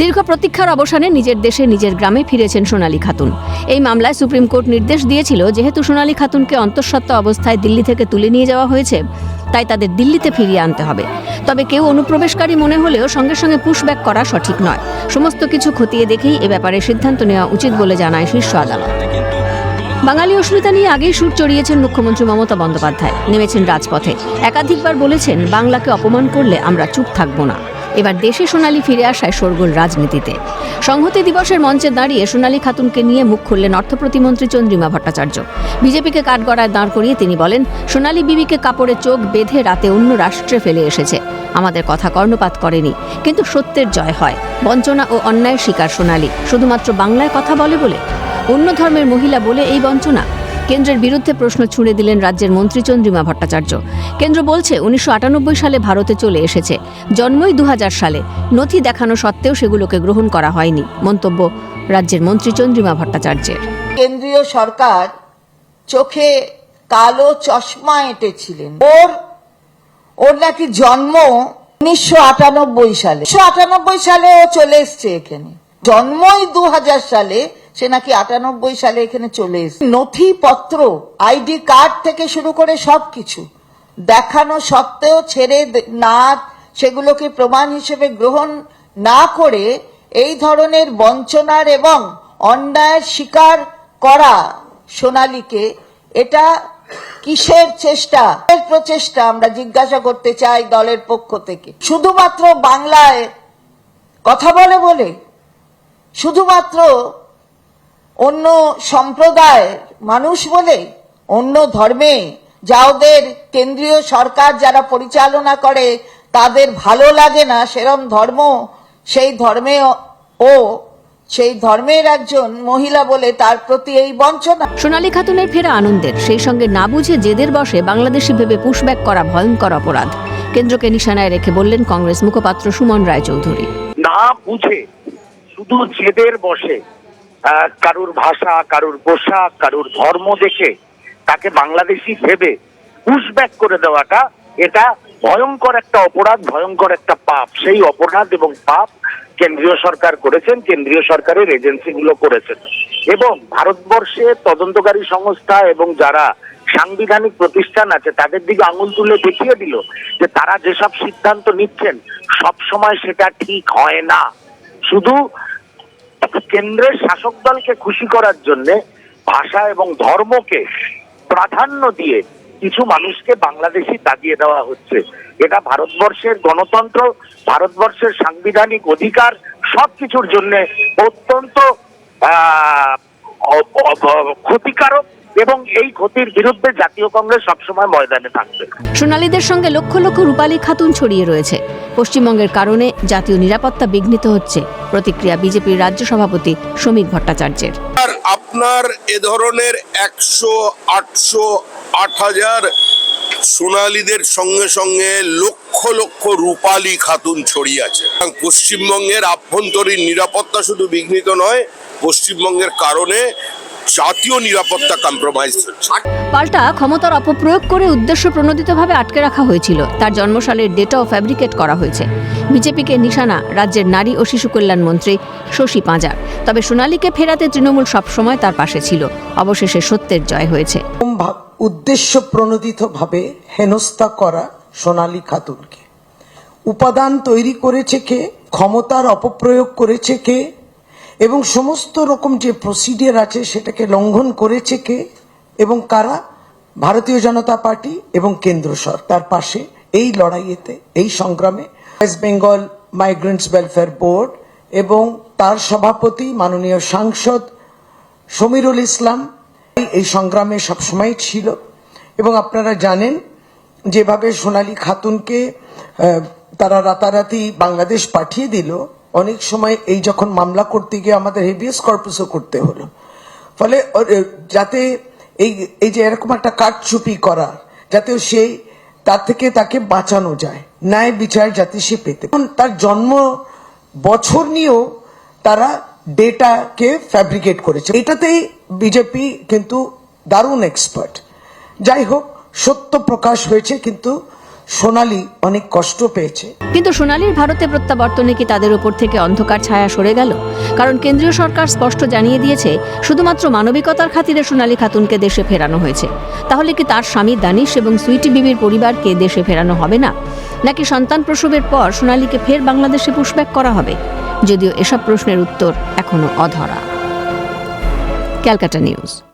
দীর্ঘ প্রতীক্ষার অবসানে নিজের দেশে নিজের গ্রামে ফিরেছেন সোনালী খাতুন। এই মামলায় সুপ্রিম কোর্ট নির্দেশ দিয়েছিল, যেহেতু সোনালী খাতুনকে অন্তঃসত্ত্বা অবস্থায় দিল্লি থেকে তুলে নিয়ে যাওয়া হয়েছে, তাই তাদের দিল্লিতে ফিরিয়ে আনতে হবে। তবে কেউ অনুপ্রবেশকারী মনে হলেও সঙ্গে সঙ্গে পুশব্যাক করা সঠিক নয়। সমস্ত কিছু খতিয়ে দেখেই এ ব্যাপারে সিদ্ধান্ত নেওয়া উচিত বলে জানায় শীর্ষ আদালত। বাঙালি অস্মিতা নিয়ে আগেই সুর চড়িয়েছেন মুখ্যমন্ত্রী মমতা বন্দ্যোপাধ্যায়। নেমেছেন রাজপথে। একাধিকবার বলেছেন, বাংলাকে অপমান করলে আমরা চুপ থাকব না। এবার দেশে সোনালী ফিরে আসায় শোরগোল রাজনীতিতে। সংহতি দিবসের মঞ্চে দাঁড়িয়ে সোনালী খাতুনকে নিয়ে মুখ খুললেন অর্থ প্রতিমন্ত্রী চন্দ্রিমা ভট্টাচার্য। বিজেপিকে কাঠগড়ায় দাঁড় করিয়ে তিনি বলেন, সোনালী বিবিকে কাপড়ে চোখ বেঁধে রাতে অন্য রাষ্ট্রে ফেলে এসেছে। আমাদের কথা কর্ণপাত করেনি, কিন্তু সত্যের জয় হয়। বঞ্চনা ও অন্যায়ের শিকার সোনালী। শুধুমাত্র বাংলায় কথা বলে বলে অন্য ধর্মের মহিলা বলে এই বঞ্চনা। কেন্দ্রের বিরুদ্ধে প্রশ্ন ছুড়ে দিলেন রাজ্যের মন্ত্রী চন্দ্রিমা ভট্টাচার্য। কেন্দ্র বলছে, উনিশশো সালে ভারতে চলে এসেছে। জন্মই দু সালে। নথি দেখানো সত্ত্বেও সেগুলোকে গ্রহণ করা হয়নি। মন্তব্য রাজ্যের মন্ত্রী চন্দ্রিমা ভট্টাচার্যের। কেন্দ্রীয় সরকার চোখে কালো চশমা এঁটেছিলেন। ওর ওর নাকি জন্ম উনিশশো আটানব্বই সালে। উনিশশো আটানব্বই সালে ও চলে এসছে এখানে। জন্মই দু হাজার সালে সে নাকি আটানব্বই সালে এখানে চলে এসছে। নথিপত্র, আইডি কার্ড থেকে শুরু করে সবকিছু। দেখানো সত্ত্বেও ছেড়ে না, সেগুলোকে প্রমাণ হিসেবে গ্রহণ না করে এই ধরনের বঞ্চনার এবং অন্যায়ের শিকার করা সোনালীকে এটা কিসের চেষ্টা? প্রচেষ্টা আমরা জিজ্ঞাসা করতে চাই দলের পক্ষ থেকে। শুধুমাত্র বাংলায় কথা বলে বলে। শুধুমাত্র অন্য সম্প্রদায় মানুষ বলে অন্য ধর্মে যা ওদের কেন্দ্রীয় সরকার যারা পরিচালনা করে তাদের ভালো লাগে না সেরম ধর্ম। সেই ধর্মে ও সেই ধর্মের একজন মহিলা বলে তার প্রতি এই বঞ্চনা। সোনালী খাতুনের ফেরা আনন্দের সেই সঙ্গে না বুঝে জেদের বসে বাংলাদেশি ভেবে পুশব্যাক করা ভয়ঙ্কর অপরাধ। কেন্দ্রকে নিশানায় রেখে বললেন কংগ্রেস মুখপাত্র সুমন রায়চৌধুরী। না বুঝে শুধু জেদের বসে। কারুর ভাষা, কারুর পোশাক, কারুর ধর্ম দেখে তাকে বাংলাদেশি ভেবে পুশব্যাক করে দেওয়াটা এটা ভয়ঙ্কর একটা অপরাধ, ভয়ঙ্কর একটা পাপ। সেই অপরাধ এবং পাপ কেন্দ্রীয় সরকার করেছেন, কেন্দ্রীয় সরকারের এজেন্সিগুলো করেছেন। এবং ভারতবর্ষে তদন্তকারী সংস্থা এবং যারা সাংবিধানিক প্রতিষ্ঠান আছে, তাদের দিকে আঙুল তুলে দেখিয়ে দিল যে তারা যেসব সিদ্ধান্ত নিচ্ছেন সব সময় সেটা ঠিক হয় না। শুধু কেন্দ্রের শাসক দলকে খুশি করার জন্য ভাষা এবং ধর্মকে প্রাধান্য দিয়ে কিছু মানুষকে বাংলাদেশি দাগিয়ে দেওয়া হচ্ছে। এটা ভারতবর্ষের গণতন্ত্র, ভারতবর্ষের সাংবিধানিক অধিকার সবকিছুর জন্য অত্যন্ত ক্ষতিকারক। এবং এই ক্ষতির বিরুদ্ধে জাতীয় কংগ্রেস সবসময় ময়দানে থাকবে। সোনালীদের সঙ্গে লক্ষ লক্ষ রূপালী খাতুন ছড়িয়ে রয়েছে। পশ্চিমবঙ্গের কারণে জাতীয় নিরাপত্তা বিঘ্নিত হচ্ছে প্রতিক্রিয়া বিজেপির রাজ্য সভাপতি শ্রমিক ভট্টাচার্যের। আপনার এ ধরনের একশো আটশো আট হাজার সোনালীদের সঙ্গে সঙ্গে লক্ষ লক্ষ রূপালী খাতুন ছড়িয়ে আছে। পশ্চিমবঙ্গের আভ্যন্তরীণ নিরাপত্তা শুধু বিঘ্নিত নয় পশ্চিমবঙ্গের কারণে জাতীয় নিরাপত্তা কম্প্রোমাইজ হচ্ছে। পাল্টা ক্ষমতার অপপ্রয়োগ করে উদ্দেশ্য প্রণোদিতভাবে আটকে রাখা হয়েছিল। তার জন্মসালের ডেটাও ফ্যাব্রিকেট করা হয়েছে। বিজেপিকে নিশানা রাজ্যের নারী ও শিশু কল্যাণ মন্ত্রী শশী পাঁজার। তবে সোনালীকে ফেরাতে তৃণমূল সবসময় তার পাশে ছিল। অবশেষে সত্যের জয় হয়েছে। উদ্দেশ্য প্রণোদিতভাবে হেনস্থা করা সোনালী খাতুনকে। উপাদান তৈরি করেছে কে? ক্ষমতার অপপ্রয়োগ করেছে কে? এবং সমস্ত রকম যে প্রসিডিয়ার আছে সেটাকে লঙ্ঘন করেছে কে? এবং কারা? ভারতীয় জনতা পার্টি এবং কেন্দ্র সরকার পাশে এই লড়াইয়েতে, এই সংগ্রামে West Bengal migrants welfare board এবং তার সভাপতি মাননীয় সাংসদ সমীরুল ইসলাম এই সংগ্রামে সবসময় ছিল। এবং আপনারা জানেন যেভাবে সোনালী খাতুনকে তারা রাতারাতি বাংলাদেশ পাঠিয়ে দিল অনেক সময় এই যখন মামলা করতে গিয়ে আমাদের হেভিয়াস কর্পাসও করতে হলো। ফলে যাতে এই এই যে এরকম একটা কাঠচুপি করা, যাতে সেই তার থেকে তাকে বাঁচানো যায়, ন্যায় বিচার যাতে সে পেতে তার জন্ম বছর নিয়েও তারা ডেটাকে ফ্যাব্রিকেট করেছে। এটাতেই বিজেপি কিন্তু দারুণ এক্সপার্ট যাই হোক, সত্য প্রকাশ হয়েছে কিন্তু সোনালি অনেক কষ্ট পেয়েছে। কিন্তু সোনালির ভারতে প্রত্যাবর্তনে কি তাদের উপর থেকে অন্ধকার ছায়া সরে গেল? কারণ কেন্দ্রীয় সরকার স্পষ্ট জানিয়ে দিয়েছে, শুধুমাত্র মানবিকতার খাতিরে সোনালী খাতুনকে দেশে ফেরানো হয়েছে। তাহলে কি তার স্বামী দানিশ এবং সুইটি বিবির পরিবারকে দেশে ফেরানো হবে না? নাকি সন্তান প্রসবের পর সোনালীকে ফের বাংলাদেশে পুশব্যাক করা হবে? যদিও এসব প্রশ্নের উত্তর এখনও অধরা। Calcutta news.